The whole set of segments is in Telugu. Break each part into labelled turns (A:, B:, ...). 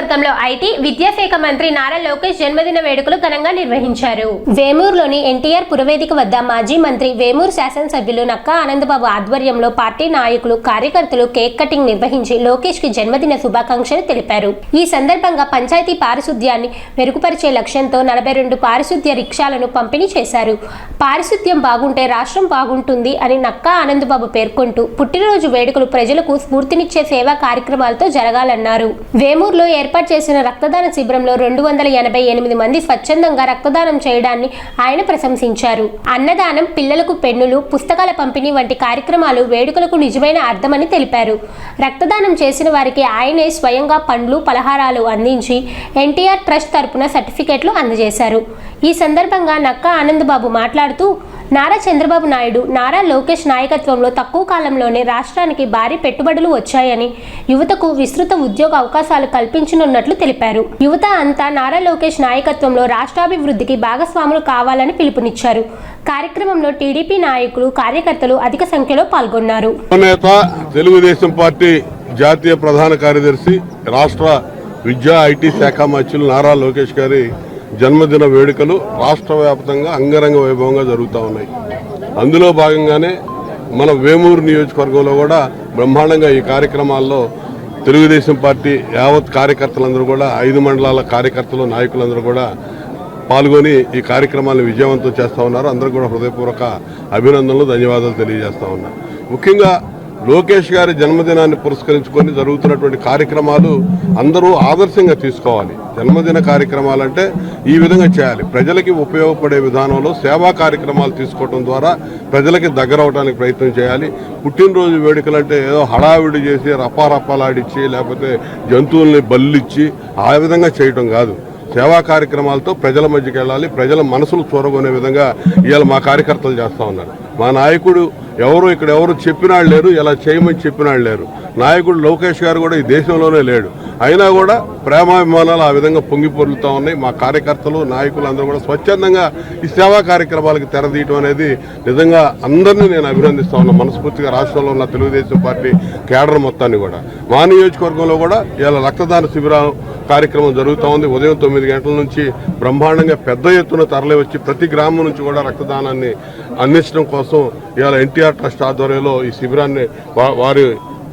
A: నియోజకవర్గంలో ఐటీ విద్యాశాఖ మంత్రి నారా లోకేష్ జన్మదిన వేడుకలు ఘనంగా నిర్వహించారు. వేమూరులోని ఎన్టీఆర్ పురవేదిక వద్ద మాజీ మంత్రి వేమూరు శాసనసభ్యులు నక్కా ఆనందబాబు ఆధ్వర్యంలో పార్టీ నాయకులు కార్యకర్తలు కేక్ కటింగ్ నిర్వహించి లోకేష్కి జన్మదిన శుభాకాంక్షలు తెలిపారు. ఈ సందర్భంగా పంచాయతీ పారిశుద్ధ్యాన్ని మెరుగుపరిచే లక్ష్యంతో నలభై రెండు పారిశుద్ధ్య రిక్షాలను పంపిణీ చేశారు. పారిశుద్ధ్యం బాగుంటే రాష్ట్రం బాగుంటుంది అని నక్కా ఆనందబాబు పేర్కొంటూ పుట్టినరోజు వేడుకలు ప్రజలకు స్ఫూర్తినిచ్చే సేవా కార్యక్రమాలతో జరగాలన్నారు. వేమూరులో ఏర్పాటు ఏర్పాటు చేసిన రక్తదాన శిబిరంలో రెండు వందల ఎనభై ఎనిమిది మంది స్వచ్ఛందంగా రక్తదానం చేయడాన్ని ఆయన ప్రశంసించారు. అన్నదానం పిల్లలకు పెన్నులు పుస్తకాల పంపిణీ వంటి కార్యక్రమాలు వేడుకలకు నిజమైన అర్థమని తెలిపారు. రక్తదానం చేసిన వారికి ఆయనే స్వయంగా పండ్లు పలహారాలు అందించి ఎన్టీఆర్ ట్రస్ట్ తరపున సర్టిఫికెట్లు అందజేశారు. ఈ సందర్భంగా నక్కా ఆనందబాబు మాట్లాడుతూ నారా చంద్రబాబు నాయుడు నారా లోకేష్ నాయకత్వంలో తక్కువ కాలంలోనే రాష్ట్రానికి భారీ పెట్టుబడులు వచ్చాయని యువతకు విస్తృత ఉద్యోగ అవకాశాలు కల్పించనున్నట్లు తెలిపారు. యువత అంతా నారా లోకేష్ నాయకత్వంలో రాష్ట్రాభివృద్ధికి భాగస్వాములు కావాలని పిలుపునిచ్చారు. కార్యక్రమంలో టీడీపీ నాయకులు కార్యకర్తలు అధిక సంఖ్యలో పాల్గొన్నారు.
B: తెలుగుదేశం పార్టీ జాతీయ ప్రధాన కార్యదర్శి రాష్ట్ర విద్యా ఐటీ శాఖ మంత్రులు నారా లోకేష్ గారి జన్మదిన వేడుకలు రాష్ట్ర వ్యాప్తంగా అంగరంగ వైభవంగా జరుగుతూ ఉన్నాయి. అందులో భాగంగానే మన వేమూరు నియోజకవర్గంలో కూడా బ్రహ్మాండంగా ఈ కార్యక్రమాల్లో తెలుగుదేశం పార్టీ యావత్ కార్యకర్తలందరూ కూడా ఐదు మండలాల కార్యకర్తలు నాయకులందరూ కూడా పాల్గొని ఈ కార్యక్రమాన్ని విజయవంతం చేస్తూ ఉన్నారు. అందరూ కూడా హృదయపూర్వక అభినందనలు ధన్యవాదాలు తెలియజేస్తూ ఉన్నారు ముఖ్యంగా లోకేష్ గారి జన్మదినాన్ని పురస్కరించుకొని జరుగుతున్నటువంటి కార్యక్రమాలు అందరూ ఆదర్శంగా తీసుకోవాలి. జన్మదిన కార్యక్రమాలంటే ఈ విధంగా చేయాలి. ప్రజలకి ఉపయోగపడే విధానంలో సేవా కార్యక్రమాలు తీసుకోవడం ద్వారా ప్రజలకి దగ్గర అవడానికి ప్రయత్నం చేయాలి. పుట్టినరోజు వేడుకలంటే ఏదో హడావిడి చేసి రపారపాలాడిచ్చి లేకపోతే జంతువుల్ని బల్లిచ్చి ఆ విధంగా చేయటం కాదు. సేవా కార్యక్రమాలతో ప్రజల మధ్యకి వెళ్ళాలి ప్రజల మనసులు చూరగొనే విధంగా ఇవాళ మా కార్యకర్తలు చేస్తూ ఉన్నారు. మా నాయకుడు ఎవరు ఇక్కడ ఎవరు చెప్పినాడు లేరు ఇలా చేయమని చెప్పినాడు లేరు. నాయకుడు లోకేష్ గారు కూడా ఈ దేశంలోనే లేడు. అయినా కూడా ప్రేమాభిమానాలు ఆ విధంగా పొంగి పొరులుతూ ఉన్నాయి. మా కార్యకర్తలు నాయకులు అందరూ కూడా స్వచ్ఛందంగా ఈ సేవా కార్యక్రమాలకు తెరదీయటం అనేది నిజంగా అందరినీ నేను అభినందిస్తా ఉన్నా. మనస్ఫూర్తిగా రాష్ట్రంలో ఉన్న తెలుగుదేశం పార్టీ కేడర్ మొత్తాన్ని కూడా. మా నియోజకవర్గంలో కూడా ఇలా రక్తదాన శిబిరాలు కార్యక్రమం జరుగుతూ ఉంది. ఉదయం తొమ్మిది గంటల నుంచి బ్రహ్మాండంగా పెద్ద ఎత్తున తరలి వచ్చి ప్రతి గ్రామం నుంచి కూడా రక్తదానాన్ని అందించడం కోసం ఇవాళ ఎన్టీఆర్ ట్రస్ట్ ఆధ్వర్యంలో ఈ శిబిరాన్ని వారి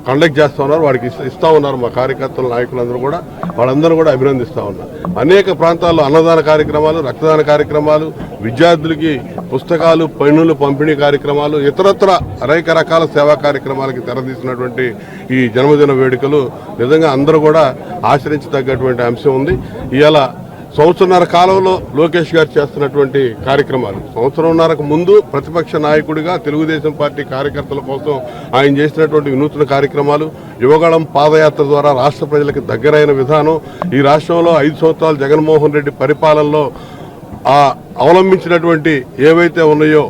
B: కండక్ట్ చేస్తూ ఉన్నారు వాడికి ఇస్తా ఉన్నారు మా కార్యకర్తలు నాయకులందరూ కూడా వాళ్ళందరూ కూడా అభినందిస్తూ ఉన్నారు. అనేక ప్రాంతాల్లో అన్నదాన కార్యక్రమాలు రక్తదాన కార్యక్రమాలు విద్యార్థులకి పుస్తకాలు పన్నులు పంపిణీ కార్యక్రమాలు ఇతరత్ర అనేక రకాల సేవా కార్యక్రమాలకి తెరదీసినటువంటి ఈ జన్మదిన వేడుకలు నిజంగా అందరూ కూడా ఆచరించదగ్గటువంటి అంశం ఉంది. ఇవాళ సంవత్సరన్నర కాలంలో లోకేష్ గారు చేస్తున్నటువంటి కార్యక్రమాలు. సంవత్సరంన్నరకు ముందు ప్రతిపక్ష నాయకుడిగా తెలుగుదేశం పార్టీ కార్యకర్తల కోసం ఆయన చేసినటువంటి వినూత్న కార్యక్రమాలు యువగళం పాదయాత్ర ద్వారా రాష్ట్ర ప్రజలకు దగ్గరైన విధానం ఈ రాష్ట్రంలో ఐదు సంవత్సరాలు జగన్మోహన్ రెడ్డి పరిపాలనలో ఆ అవలంబించినటువంటి ఏవైతే ఉన్నాయో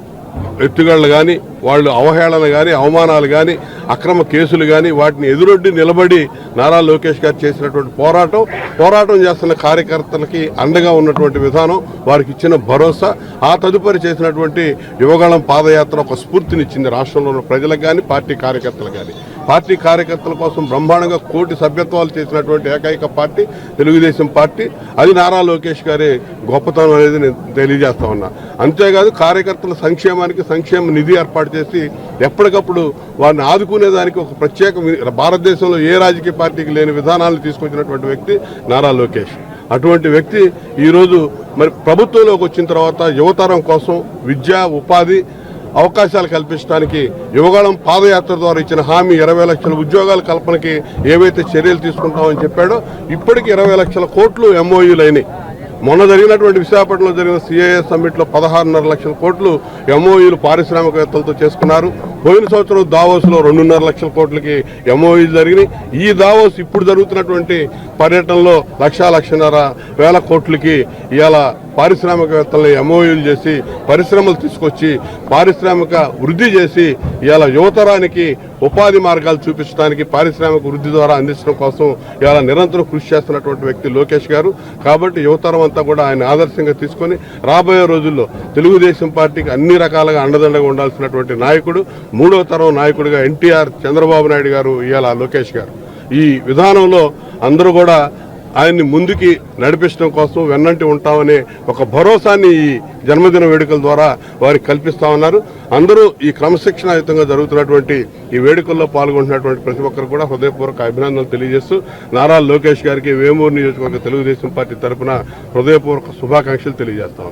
B: ఎత్తుగళ్ళు కానీ వాళ్ళు అవహేళన కానీ అవమానాలు కానీ అక్రమ కేసులు కానీ వాటిని ఎదురొడ్డి నిలబడి నారా లోకేష్ గారు చేసినటువంటి పోరాటం పోరాటం చేస్తున్న కార్యకర్తలకి అండగా ఉన్నటువంటి విధానం వారికి ఇచ్చిన భరోసా ఆ తదుపరి చేసినటువంటి యువగళం పాదయాత్ర ఒక స్ఫూర్తినిచ్చింది రాష్ట్రంలో ఉన్న ప్రజలకు కానీ పార్టీ కార్యకర్తలు కానీ పార్టీ కార్యకర్తల కోసం బ్రహ్మాండంగా కోటి సభ్యత్వాలు చేసినటువంటి ఏకైక పార్టీ తెలుగుదేశం పార్టీ. అది నారా లోకేష్ గారి గొప్పతనం అనేది నేను తెలియజేస్తా ఉన్నా. అంతేకాదు కార్యకర్తల సంక్షేమానికి సంక్షేమ నిధి ఏర్పాటు చేసి ఎప్పటికప్పుడు వారిని ఆదుకునేదానికి ఒక ప్రత్యేక భారతదేశంలో ఏ రాజకీయ పార్టీకి లేని విధానాలను తీసుకొచ్చినటువంటి వ్యక్తి నారా లోకేష్. అటువంటి వ్యక్తి ఈరోజు మరి ప్రభుత్వంలోకి వచ్చిన తర్వాత యువతరం కోసం విద్య ఉపాధి అవకాశాలు కల్పించడానికి యువగాళం పాదయాత్ర ద్వారా ఇచ్చిన హామీ ఇరవై లక్షల ఉద్యోగాల కల్పనకి ఏవైతే చర్యలు తీసుకుంటామని చెప్పాడో ఇప్పటికి ఇరవై లక్షల కోట్లు ఎంఓయూలు అయినాయి. మొన్న జరిగినటువంటి విశాఖపట్నంలో జరిగిన సిఐఎస్ సమ్మిట్లో పదహారున్నర లక్షల కోట్లు ఎంఓయూలు పారిశ్రామికవేత్తలతో చేసుకున్నారు. పోయిన సంవత్సరం దావోస్లో రెండున్నర లక్షల కోట్లకి ఎంఓయూలు జరిగినాయి. ఈ దావోస్ ఇప్పుడు జరుగుతున్నటువంటి పర్యటనలో లక్ష లక్షన్నర వేల కోట్లకి ఇవాళ పారిశ్రామికవేత్తలు ఎంఓయూలు చేసి పరిశ్రమలు తీసుకొచ్చి పారిశ్రామిక వృద్ధి చేసి ఇవాళ యువతరానికి ఉపాధి మార్గాలు చూపించడానికి పారిశ్రామిక వృద్ధి ద్వారా అందించడం కోసం ఇవాళ నిరంతరం కృషి చేస్తున్నటువంటి వ్యక్తి లోకేష్ గారు. కాబట్టి యువతరం అంతా కూడా ఆయన ఆదర్శంగా తీసుకొని రాబోయే రోజుల్లో తెలుగుదేశం పార్టీకి అన్ని రకాలుగా అండదండగా ఉండాల్సినటువంటి నాయకుడు మూడవ తరం నాయకుడిగా ఎన్టీఆర్ చంద్రబాబు నాయుడు గారు ఇవాళ లోకేష్ గారు. ఈ విధానంలో అందరూ కూడా ఆయన్ని ముందుకి నడిపించడం కోసం వెన్నంటి ఉంటామనే ఒక భరోసాని ఈ జన్మదిన వేడుకల ద్వారా వారికి కల్పిస్తా ఉన్నారు. అందరూ ఈ క్రమశిక్షణాయుతంగా జరుగుతున్నటువంటి ఈ వేడుకల్లో పాల్గొంటున్నటువంటి ప్రతి ఒక్కరు కూడా హృదయపూర్వక అభినందనలు తెలియజేస్తూ నారా లోకేష్ గారికి వేమూరు నియోజకవర్గ తెలుగుదేశం పార్టీ తరపున హృదయపూర్వక శుభాకాంక్షలు తెలియజేస్తా